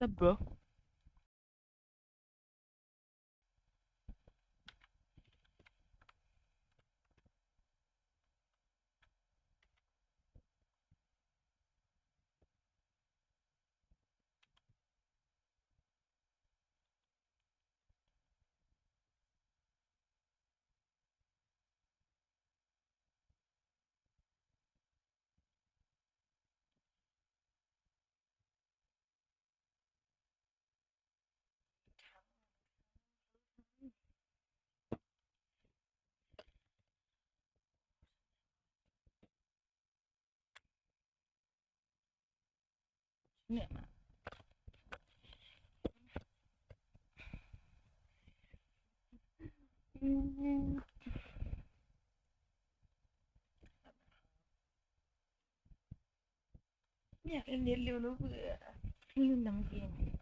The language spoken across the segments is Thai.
the book เล่นเรียนเร็วแล้วเบื่อลืมน้ำเกมเล่นเรี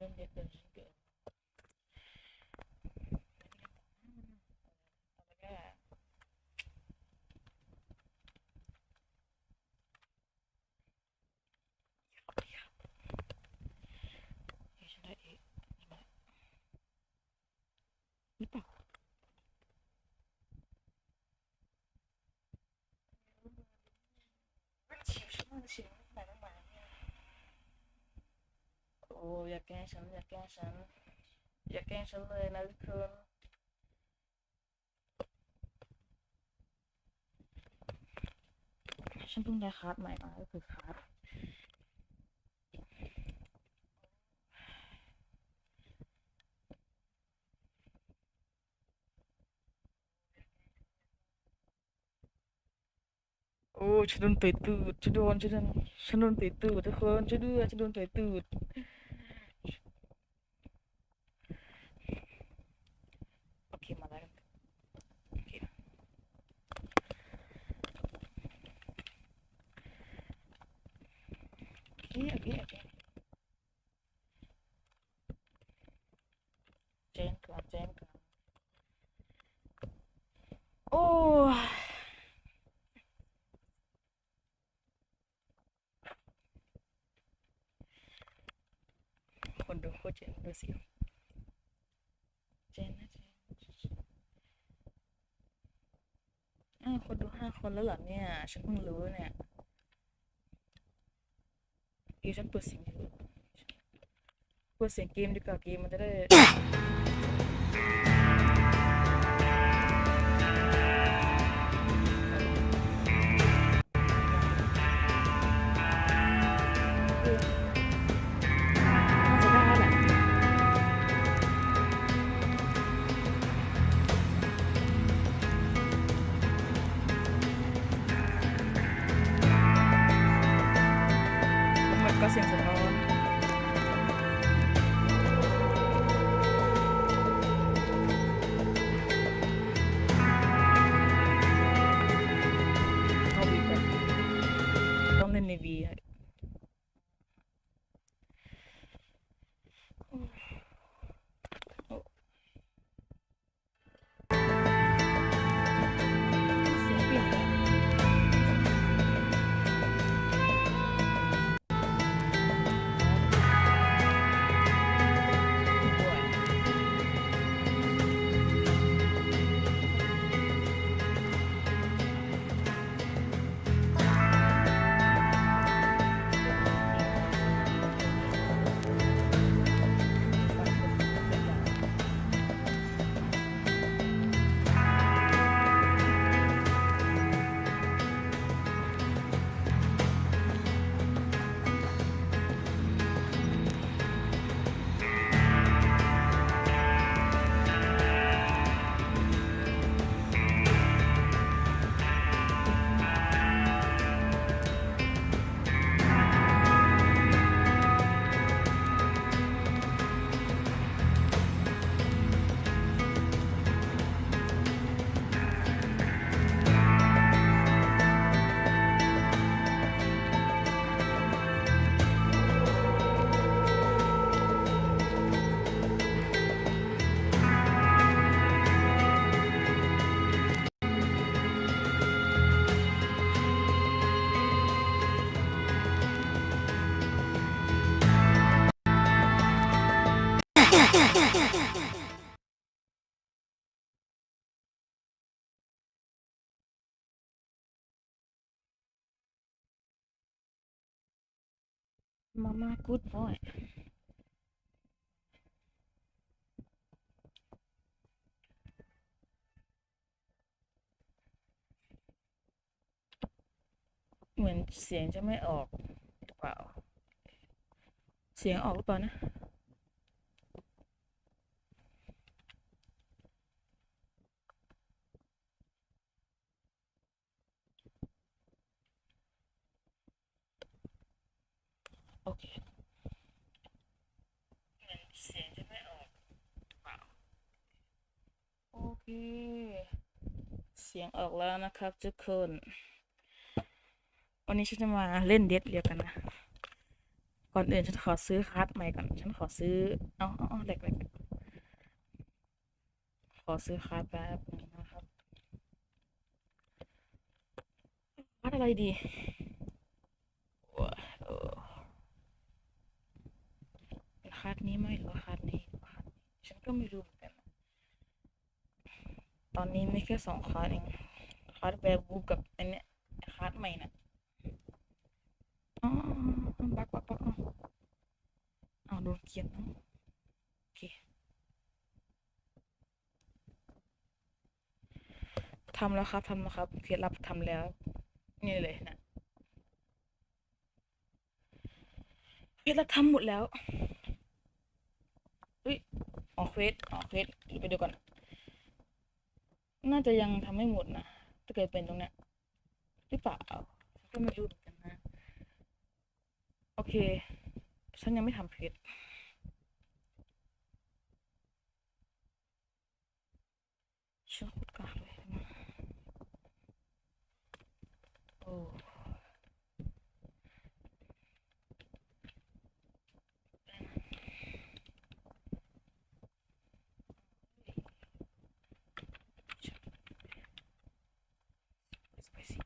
ยนเร็วเกินแล้วก็เฮ้ยฉันได้เองมาหรือเปล่ามันฉิวฉันมันฉิวไหนต้องมาเนี่ย โอ้อย่าแกล้งฉันอย่าแกล้งฉันอย่าแกล้งฉันเลยนะทุกคนฉันเพิ่งได้คาร์ดใหม่มาก็คือคาร์ดโอ้ฉันโดนเต่อยตูดฉันโดนฉันโดนฉันโดนเต่อยตูดทุกคนช่วยด้วยฉันโดนเต่อยตูด โอเคมาแล้วโอเคโอเคโอเคโอเคเจนก่อนเจนก่อนโอ้ยคนดูโคตรเจนดูสิเจนนะเจนอ้าวคนดูห้าคนแล้วเหรอเนี่ย ฉันเพิ่งรู้เนี่ย อีฉันเปิดเสียงอยู่เปิดเสียงเกมดีกว่าเกมมันจะได้ มาม่ากูดบอยเหมือนเสียงจะไม่ออกหรือเปล่า เสียงออกหรือเปล่านะ โอเคเหมือนเสียงจะไม่ออกเปล่าโอเค เสียงออกแล้วนะครับทุกคน วันนี้ฉันจะมาเล่นเด็ดเรียกกันนะ ก่อนอื่นฉันขอซื้อคัสใหม่ก่อน ฉันขอซื้อ เอาเอาเอาแหลกแหลกขอซื้อคัสแป๊บนึงนะครับคัสอะไรดีว้าวเออเป็ นี้ไมหรือว่าคัสนี้คัสนี้ฉันก็ไม่รู้เหมือนกัน ตอนนี้มีแค่สองคัสเองคัสแบบบูกับอันเนี้ยคัสใหม่น่ะอ๋อบักบักบักเอาเอโดนเขียนเอาโอเคทำแล้วครับทำแล้วครับเคล็ดลับทำแล้ว นี่เลยนะเคล็ดลับทำหมดแล้ว ออกเควสออกเควสไปดูก่อน น่าจะยังทำไม่หมดนะถ้าเกิดเป็นตรงเนี้ยหรือเปล่าก็ไม่รู้เหมือนกันนะ โอเค ฉันยังไม่ทำเพจฉันโคตรกากเลยนะโอ้สไปซี่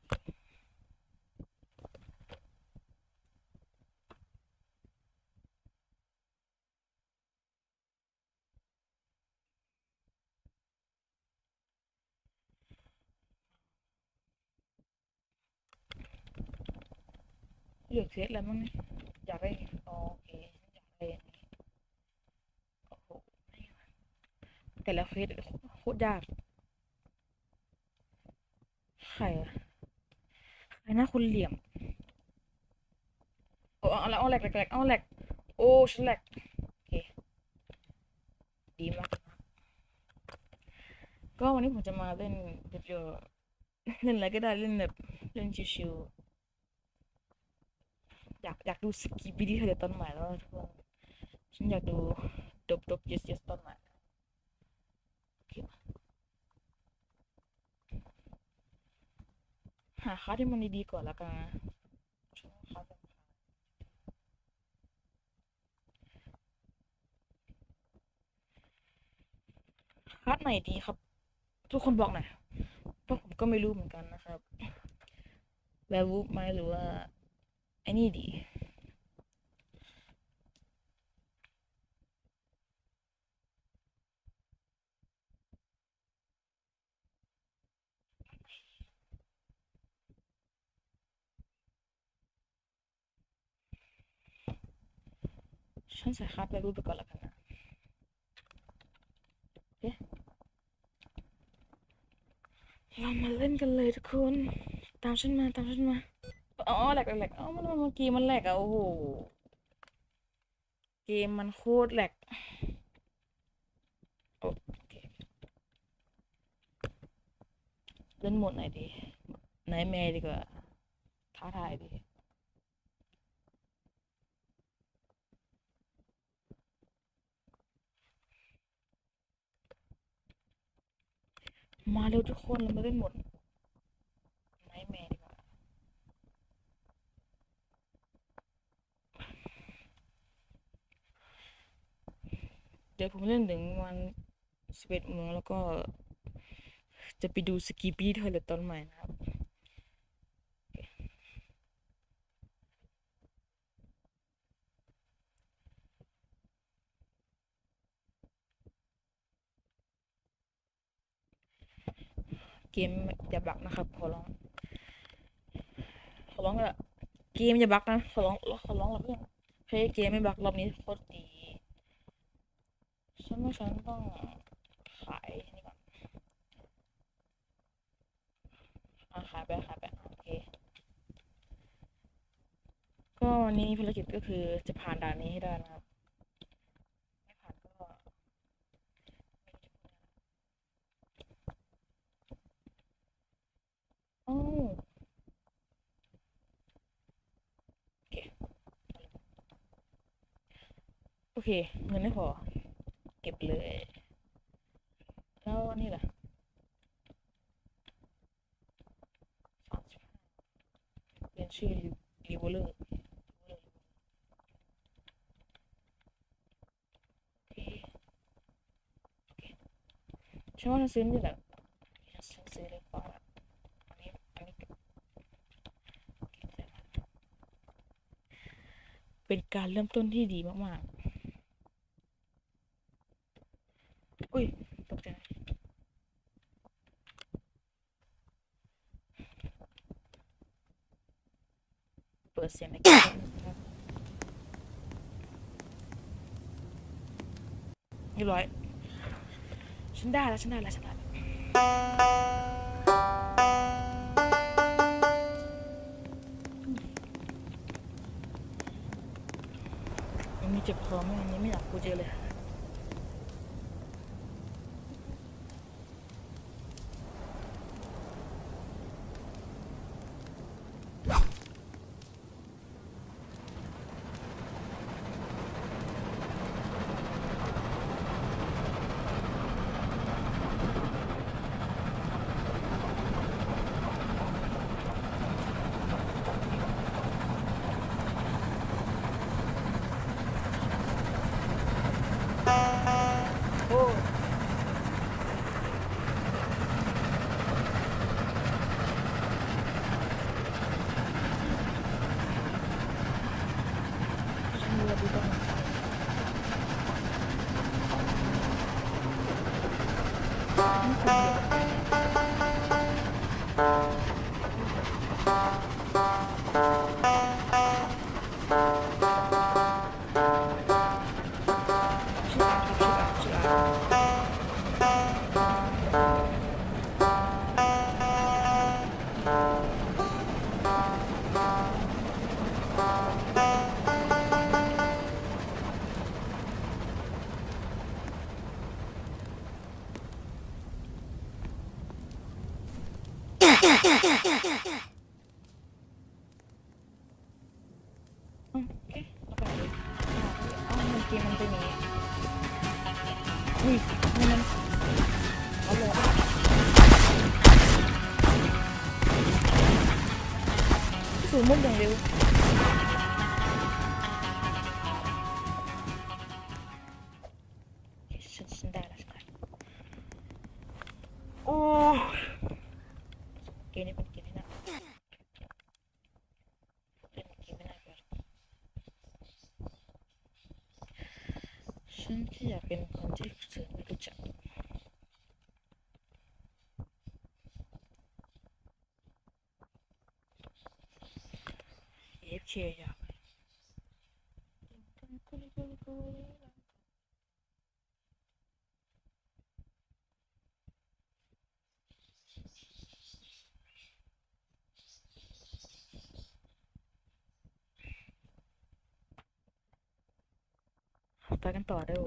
เลือเควสแล้วมั้งเนี่ยอยากได้โอเคอยากได้อันนี้โอ้โหแต่ละเควสโคตรยากใครอะใครนะคุณเหลี่ยมโอ้เอาละเอาแหลกแหลกแลกเอาแหลกโอ้ฉันแหลกโอเคดีมากก็วันนี้ผมจะมาเล่นเดี๋ยวเล่นอะไรก็ได้เล่นแบบเล่นชิวๆ อยากอยากดูสกีบิดี้เทเลตอนใหม่แล้วทุกคนฉันอยากดูดบดบเยสเยสตอนใหม่หาค่าที่มันดีๆก่อนแล้วกันนะค่าไหนดีครับ ทุกคนบอกหน่อยเพราะผมก็ไม่รู้เหมือนกันนะครับแวร์วูฟไหมหรือว่า ไอ้นี่ดีฉันใส่คัดแวร์วูฟไปก่ อ๋อแหลกแหลกแลกอ๋อมันเมื่อกี้มันแหลกอะโอ้โห เกมมันโคตรแหลกโอเคเล่นหมดไหนดีไหนแม่ดีกว่าท้าทายดีมาเร็วทุกคนเราไมาเล่นหมด ดี๋ยวผมเล่นถึงวันสิบเอ็ดโมงแล้วก็ จะไปดูสกีบี้เธอเลตอนใหม่นะครับเกมอย่าบักนะครับ ขอร้อง ขอร้องละเกมอย่าบักนะ ขอร้องขอร้องละเพื่อนเฮ้ยเกมไม่บักรอบนี้โคตรดี ฉันว่าฉันต้องขายนี่ก่อนอะขายไปขายไปโอเค ก็วันนี้ภารกิจก็คือจะผ่านด่านนี้ให้ได้นะครับไม่ผ่านก็ไม่จะพูดอะไรอ้าวโอเคโอเค เงินไม่พอ เก็บเลย แล้วนี่ล่ะสามสิบห้าเป็นชื่อรีวอลเลอร์โอเคโอเคฉันว่าฉันซื้อนี่แหละฉันซื้อเลยเพราะอันนี้อันนี้เก็บเก็บใส่มาเป็นการเริ่มต้นที่ดีมากๆ อุ้ยตกใจ เปิดเสียงในเกมนะครับเรียบร้อยฉันได้แล้วฉันได้แล้วฉันได้แล้วมันมีเจ็บคอไหมอันนี้ไม่อยากพูดเยอะเลย อืมโอเคเอาไปเลยอ๋อมันเกมมันเป็นอย่างนี้อุ้ยนี่มันเอาเลยสูงมุดอย่างเร็ว ฉันแค่อยากเป็นคนที่สื่อไไปกันต่อได้อ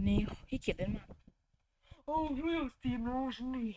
วันนี้ขี้เกียจเล่นมาก โอ้เรื่องสตรีมแล้วฉันนี่